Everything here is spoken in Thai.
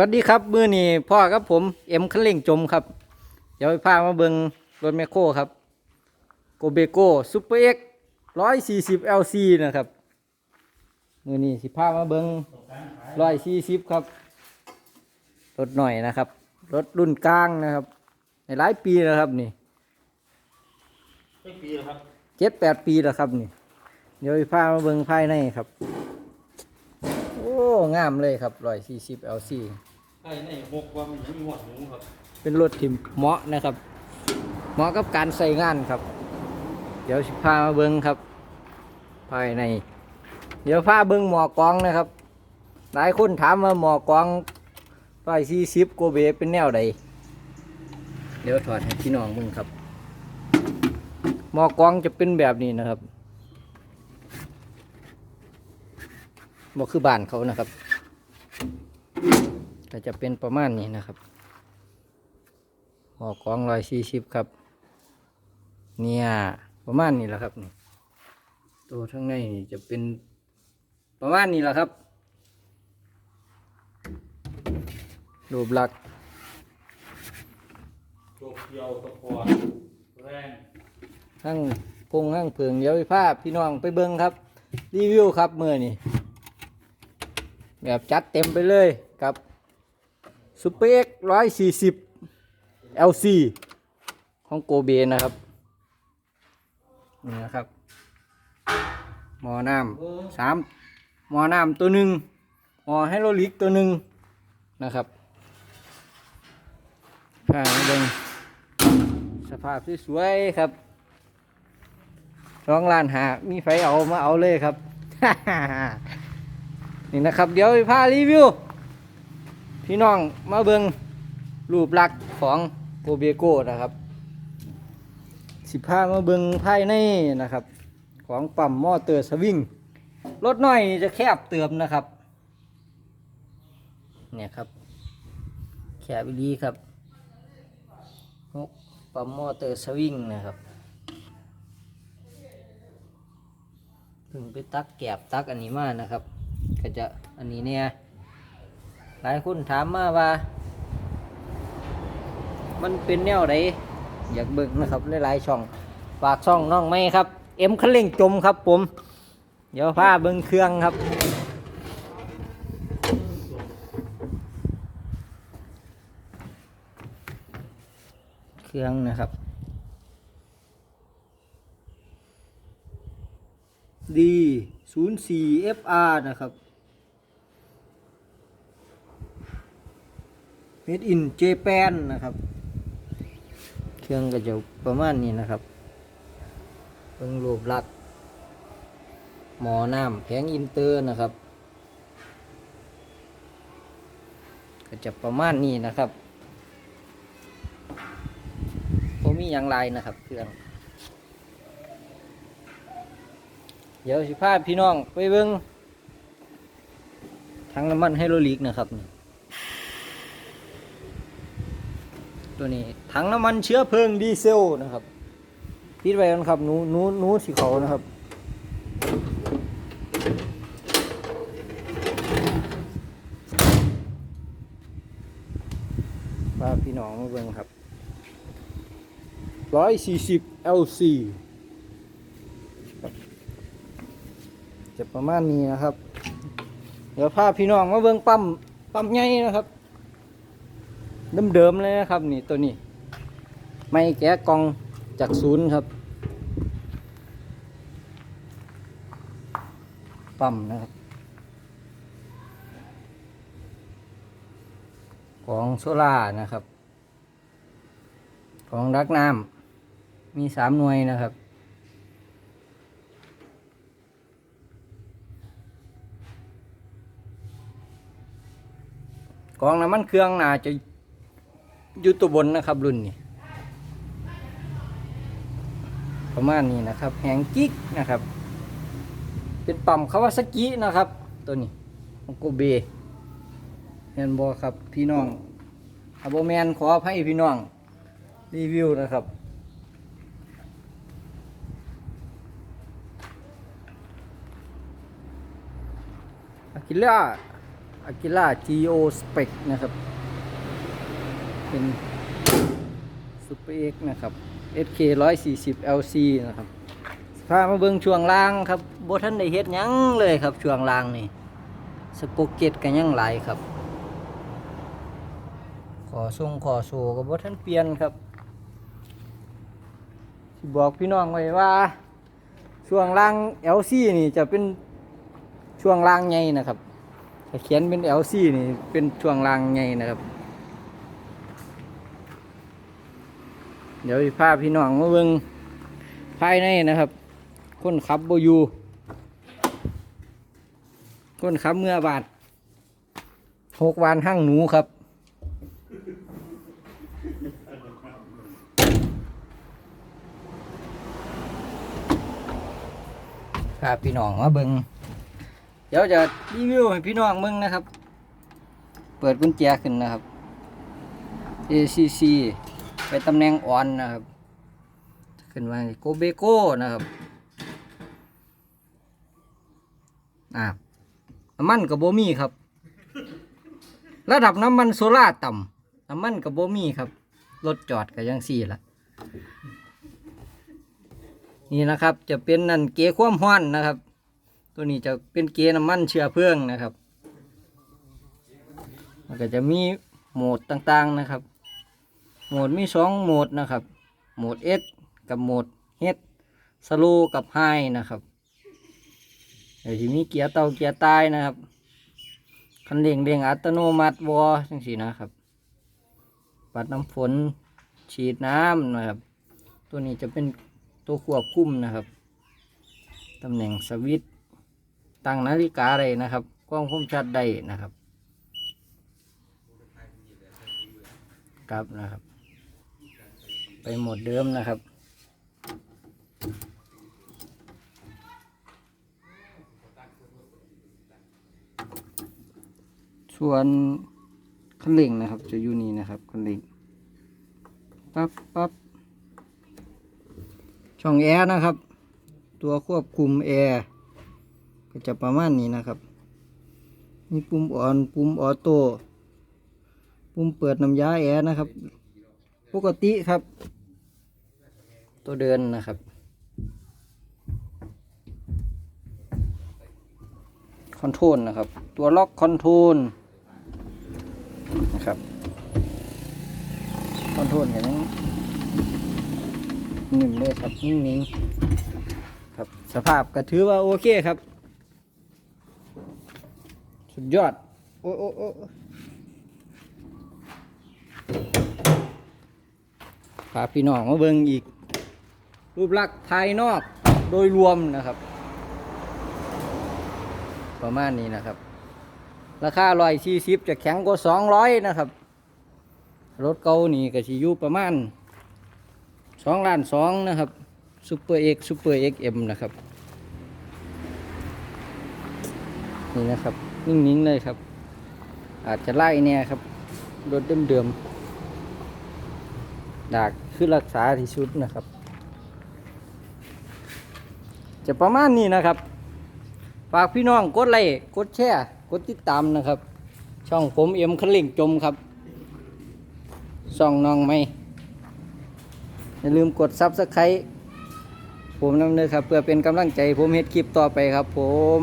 วัสดีครับมือนี้พ่อครับผมเอ็มคันเร่งจมครับ เดี๋ยวพามาเบิงรถแมคโครครับโกเบโก้ซูเปอร์เอ็กร้อยสี่สิบเอลซีนะครับมือนี้สิพามาเบิงร้อยสี่สิบครับรถหน่อยนะครับรถรุ่นกลางนะครับ ในหลายปีแล้วครับนี่ไม่ปีแล้วครับเจ็ดแปดปีแล้วครับนี่ เดี๋ยวสิพามาเบิงภายในครับโอ้ งามเลยครับร้อยสี่สิบเอลซีไอ้ในหกว่ามันยังมีหัวหนูครับเป็นรถที่เหมาะนะครับ เหมาะกับการใส่งานครับ เดี๋ยวสิพามาเบิ้งครับ ภายใน เดี๋ยวพาเบิ้งหมอกองนะครับ หลายคนถามว่าหมอกองร้อยสี่สิบโกเบเป็นแนวใดเดี๋ยวถอดให้พี่น้องเบิ้งครับ หมอกองจะเป็นแบบนี้นะครับ บอกคือบ้านเขานะครับ ก็จะเป็นประมาณนี้นะครับหอกองร้อยสี่สิบครับ เนี่ยประมาณนี้แหละครับนี่ตัวข้างในนี่จะเป็นประมาณนี้แหละครับรูปลักษณ์โจกเกียวตะปอดแรงทั้งกงทั้งเพิงเดี๋ยวไปภาพพี่น้องไปเบิ้งครับ รีวิวครับเมื่อนี่ แบบจัดเต็มไปเลยกับซูเปอร์เอ็กร้อยสี่สิบ LC ของโกเบนะครับ นี่นะครับ หมอน้ำสามหมอน้ำตัวหนึ่งหมอไฮโดรลิกตัวหนึ่งนะครับพามาเบิ่งสภาพสวยๆครับร้องลานหา มีไฟเอามาเอาเลยครับ นี่นะครับ เดี๋ยวพารีวิว พี่น้องมาเบิงรูปลักษณ์ของโกเบโก้นะครับ สิบพามาเบิงภายในนะครับ ของปั๊มมอเตอร์สวิงรถน้อยจะแคบเติมนะครับ เนี่ยครับ แคบดีครับปั๊มมอเตอร์สวิงนะครับเพิ่งไปตักแกบตักอันนี้มานะครับ จะอันนี้เนี่ย หลายคนถามมาว่า มันเป็นแนวไหนอยากเบิ่งนะครับหลายๆช่องฝากช่องน้องไม่ครับ เอ็มคันเร่งจมครับผม เดี๋ยวพาเบิ่งเครื่องครับเครื่องนะครับ D 0 4 FR นะครับ Made in Japan นะครับ เครื่องก็จะประมาณนี้นะครับเบิ่งรูปลักษณ์หมอน้ำแผงอินเตอร์นะครับ ก็จะประมาณนี้นะครับผมมีอย่างไรนะครับเครื่องเดี๋ยวสิพาพี่น้องไปเบิ่งทั้งน้ำมันไฮโดรลิกนะครับนี่ ตัวนี้ถังน้ำมันเชื้อเพลิงดีเซลนะครับปิดไว้กันครับหนูหนูหนูสีเขานะครับพาพี่น้องมาเบิ่งครับร้อยสี่สิบ LC จะประมาณนี้นะครับ เดี๋ยวพาพี่น้องมาเบิ่งปั๊มปั๊มใหญ่นะครับ เดิมๆเลยนะครับ นี่ตัวนี้ ไม่แกะกล่องจากศูนย์ครับ ปั๊มนะครับ ของโซล่านะครับ ของรักน้ำมีสามหน่วยนะครับกองน้ำมันเครื่องน่าจะ อยู่ตัวบนนะครับรุ่นนี้ ประมาณนี้นะครับแหงกิ๊กนะครับ เป็นปั๊มคาวาซากินะครับ ตัวนี้โกเบเห็นบอครับพี่น้องอาโบแมนขอให้พี่น้อง รีวิวนะครับอากิล่า Aquila Geo Spec นะครับ เป็น Super X นะครับ SK 140 LC นะครับพามาเบิ่งช่วงล่างครับบ่ทันได้เฮ็ดยังเลยครับช่วงล่างนี่สปกเก็ตก็ยังไหลครับ ขอส่งขอโซก็บ่ทันเปลี่ยนครับบอกพี่น้องไว้ว่าช่วงล่าง LC นี่จะเป็นช่วงล่างใหญ่นะครับถ้าเขียนเป็น LC นี่เป็นช่วงล่างใหญ่นะครับ เดี๋ยวพาพี่น้องมาเบิ่งภายในนะครับ คนขับโบยูคนขับเมื่อบาทหกวานห้างหนูครับพาพี่น้องมาเบิงเดี๋ยวจะรีวิวให้พี่น้องเบิงนะครับ เปิดกุญแจขึ้นนะครับ ACC ไปตำแหน่งอ่อนนะครับ ขึ้นมาโกเบโก้นะครับอ่าน้ำมันกับโบมีครับ ระดับน้ำมันโซล่าต่ำน้ำมันกับโบมีครับรถจอดกับยังสี่ละนี่นะครับจะเป็นนั่นเกความห้อนนะครับ ตัวนี้จะเป็นเกน้ำมันเชื้อเพลิงนะครับมันก็จะมีโหมดต่างๆนะครับ โหมดมีสองโหมดนะครับ โหมด S กับโหมด H สโลกับไฮนะครับเดี๋ยวจะมีเกียร์เตาเกียร์ใต้นะครับคันเร่งเร่งอัตโนมัติวอจังสีนะครับ ปัดน้ำฝนฉีดน้ำนะครับ ตัวนี้จะเป็นตัวควบคุมนะครับตำแหน่งสวิตตั้งนาฬิกาอะไรนะครับกล้องคมชัดได้นะครับ ครับนะครับ ไปหมดเดิมนะครับ ส่วนคันเร่งนะครับ จะอยู่นี่นะครับคันเร่งปั๊บปั๊บช่องแอร์นะครับ ตัวควบคุมแอร์ก็จะประมาณนี้นะครับ มีปุ่มออน ปุ่มออโต้ ปุ่มเปิดน้ำยาแอร์นะครับ ปกติครับ ตัวเดินนะครับ คอนโทรลนะครับ ตัวล็อกคอนโทรลนะครับ คอนโทรลอย่างนี้หนึ่งเลยครับนิ่งๆครับสภาพก็ถือว่าโอเคครับ สุดยอด โอ้โอ้โอ้พาพี่น้องมาเบิ่งอีก รูปลักษณ์ภายนอกโดยรวมนะครับ ประมาณนี้นะครับ ราคาร้อยสี่สิบจะแข็งกว่าสองร้อยนะครับ รถเก่านี่ก็สิยูประมาณสองล้านสองนะครับซูเปอร์เอ็กซูเปอร์เอ็กเอ็มนะครับ นี่นะครับ นิ่งๆเลยครับ อาจจะไล่เนี่ยครับ รถเดิมๆดากคือรักษาที่สุดนะครับ จะประมาณนี้นะครับ ฝากพี่น้องกดไลค์กดแชร์กดติดตามนะครับ ช่องผมเอ็มคลิ่งจมครับส่องน้องไม่อย่าลืมกดซับสไครต์ผมนำเนื้อครับ เพื่อเป็นกำลังใจผมเฮ็ดคลิปต่อไปครับผม